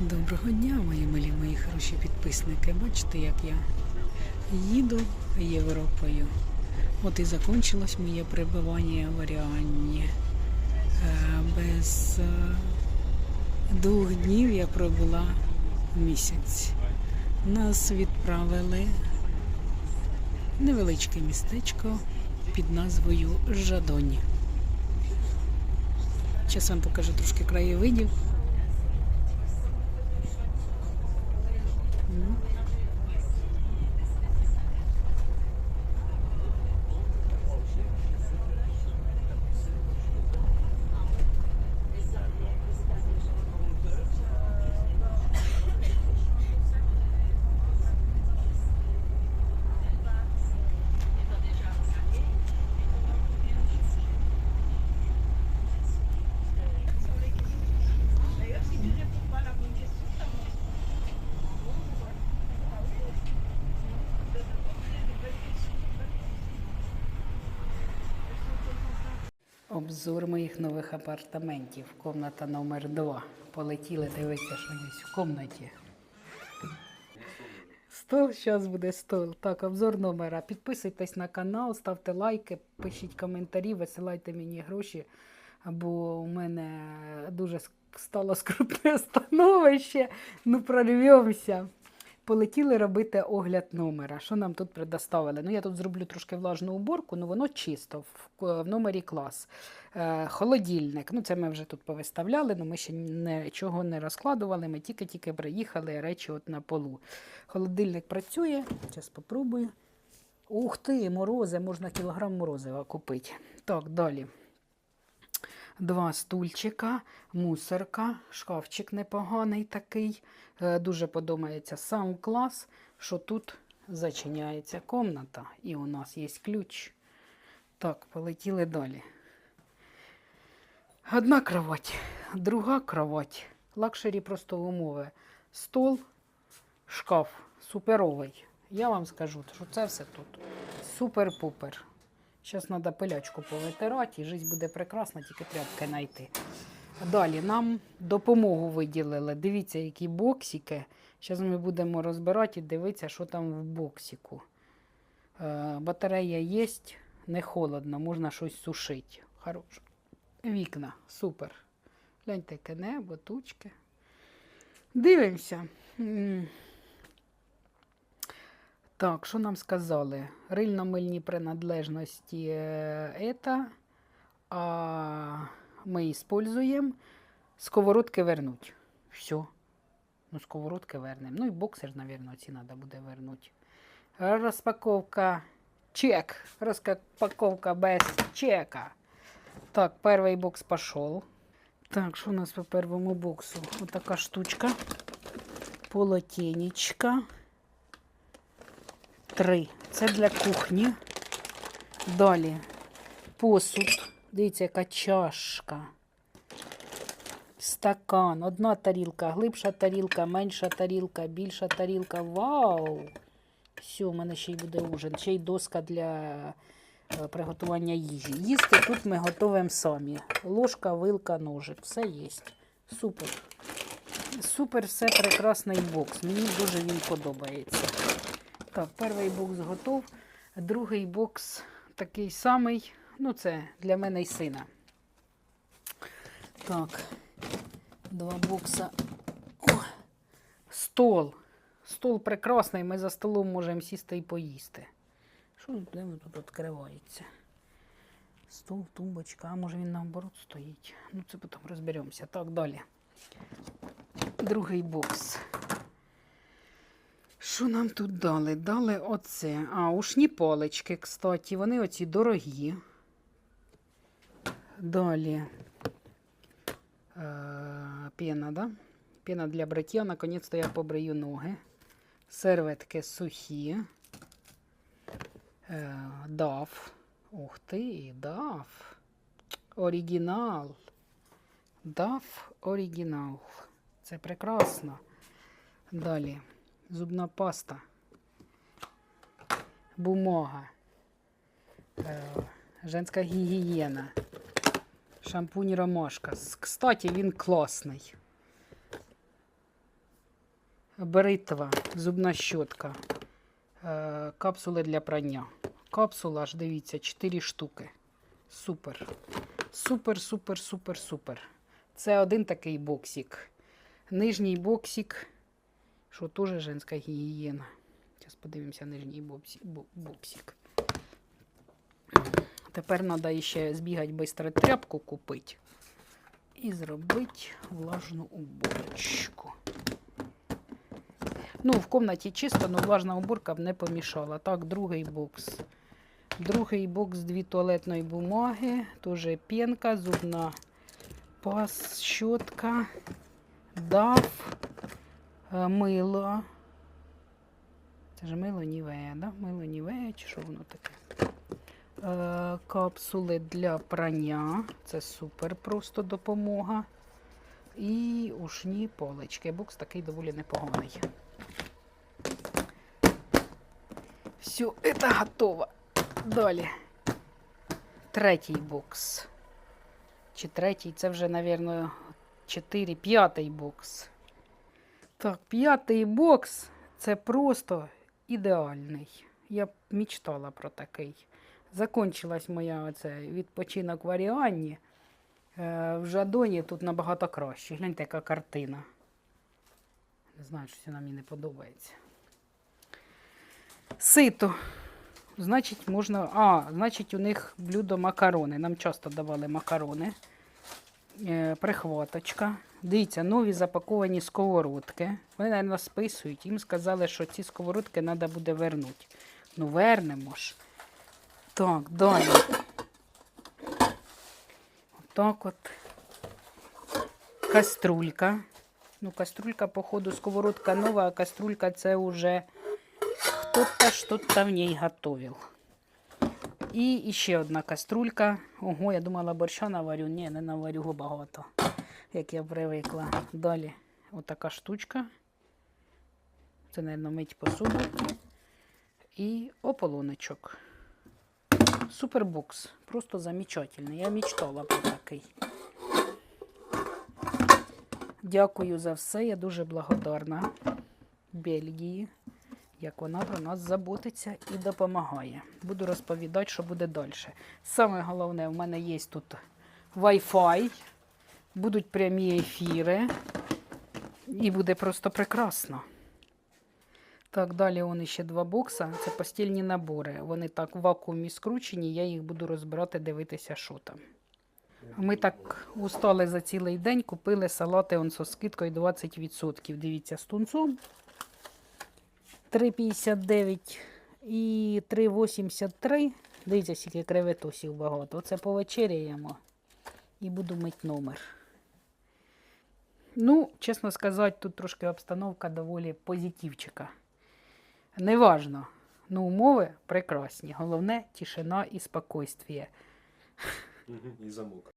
Доброго дня, мої милі, мої хороші підписники. Бачите, як я їду Європою. От і закінчилось моє перебування в Оріані. Е, Без е, двох днів я пробула місяць. Нас відправили невеличке містечко під назвою Жадоні. Вам покажу трошки краєвидів. Обзор моїх нових апартаментів. Комната номер 2 Полетіли дивитися, що є в комнаті. Стол, зараз буде стол. Так, обзор номера. Підписуйтесь на канал, ставте лайки, пишіть коментарі, висилайте мені гроші, бо у мене дуже стало скрутне становище. Ну, прорвемося. Полетіли робити огляд номера. Що нам тут предоставили? Ну, я тут зроблю трошки влажну уборку, ну воно чисто, в, номері клас. Е, холодильник. Ну, це ми вже тут повиставляли, але ми ще нічого не розкладували. Ми тільки-тільки приїхали речі от на полу. Холодильник працює. Зараз спробую. Ух ти, морози, можна кілограм морозива купити. Так, далі. Два стульчика, мусорка, шкафчик непоганий такий. Е, Дуже подобається сам клас, що тут зачиняється комната. І у нас є ключ. Так, полетіли далі. Одна кровать, друга кровать. Лакшері просто умови. Стол, шкаф суперовий. Я вам скажу, що це все тут супер-пупер. Зараз треба пилячку повитирати, і життя буде прекрасна, тільки тряпки знайти. Далі нам допомогу виділили. Дивіться, які боксики. Зараз ми будемо розбирати і дивитися, що там в боксику. Е, батарея є, не холодно, можна щось сушити. Хороше. Вікна, супер. Гляньте, яке небо, тучки. Дивимося. Так, що нам сказали? Рильно-мильні принадлежності е, это, а ми используємо. Сковородки вернуть. Все. Ну, сковородки вернемо. Ну і боксер, мабуть, ці треба буде вернути. Розпаковка чек. Розпаковка без чека. Так, перший бокс пішов. Так, що у нас по першому боксу? Отака штучка. Полотенечка. Три. Це для кухні. Далі посуд. Дивіться, яка чашка. Стакан. Одна тарілка, глибша тарілка, менша тарілка, більша тарілка. Вау! Все, у мене ще й буде ужин. Ще й доска для е, приготування їжі. Їсти тут ми готуємо самі. Ложка, вилка, ножик. Все є. Супер. Супер, все прекрасний бокс. Мені дуже він подобається. Так, перший бокс готов, другий бокс такий самий. Ну, це для мене і сина. Так, два бокса. О, стол. Стол прекрасний, ми за столом можемо сісти і поїсти. Що де тут відкривається? Стол, тумбочка, а може він наоборот стоїть. Ну, це потім розберемося. Так, далі. Другий бокс. Що нам тут дали? Дали оце. А, ушні палички, кстати, вони оці дорогі. Далі. Е, пена, да? Пена для бриття. Наконець-то я побрию ноги. Серветки сухі. Е, даф. Ух ти, даф. Оригінал. Даф оригінал. Це прекрасно. Далі. Зубна паста. Бумага. Е, женська гігієна. Шампунь ромашка. Кстати, він класний. бритва, зубна щотка, е, капсули для прання. Капсула ж, дивіться, 4 штуки. Супер. Супер, супер, супер, супер. Це один такий боксик. Нижній боксик, що теж женська гігієна. Зараз подивимося нижній боксик. Тепер треба ще збігати швидко тряпку купити і зробити влажну уборочку. Ну, в кімнаті чисто, але влажна уборка б не помішала. Так, другий бокс. Другий бокс, дві туалетної бумаги, теж пінка, зубна пас, щотка, дав, е, мило. Це ж мило Нівея, да? Мило Нівея, чи що воно таке? Е, капсули для прання. Це супер просто допомога. І ушні полички. Бокс такий доволі непоганий. Все, це готово. Далі. Третій бокс. Чи третій, це вже, мабуть, чотири, п'ятий бокс. Так, п'ятий бокс це просто ідеальний. Я б мечтала про такий. Закончилась моя оце відпочинок в Аріанні. Е, в Жадоні тут набагато краще. Гляньте, яка картина. Не знаю, що вона мені не подобається. Сито. Значить, можна. А, значить, у них блюдо макарони. Нам часто давали макарони. Е, прихваточка. Дивіться, нові запаковані сковородки. Вони, мабуть, списують. Їм сказали, що ці сковородки треба буде вернути. Ну, вернемо ж. Так, далі. Отак от. Каструлька. Ну, каструлька, походу, сковородка нова, а каструлька це вже хто-то що-то в ній готовил. І ще одна каструлька. Ого, я думала, борща наварю. Ні, не наварю багато, як я привикла. Далі отака штучка. Це, мабуть, мить посуду. І ополоночок. Супербокс. Просто замечательний. Я мечтала про такий. Дякую за все. Я дуже благодарна Бельгії, як вона про нас заботиться і допомагає. Буду розповідати, що буде далі. Саме головне, в мене є тут Wi-Fi, будуть прямі ефіри, і буде просто прекрасно. Так, далі вони ще два бокса. Це постільні набори. Вони так в вакуумі скручені, я їх буду розбирати, дивитися, що там. Ми так устали за цілий день, купили салати он зі скидкою 20%. Дивіться, з 3,59 і 3,83. Дивіться, скільки креветосів багато. Оце повечеряємо і буду мити номер. Ну, чесно сказати, тут трошки обстановка доволі позитивчика. Неважно. Ну, умови прекрасні. Головне тишина і спокойствие. І замок.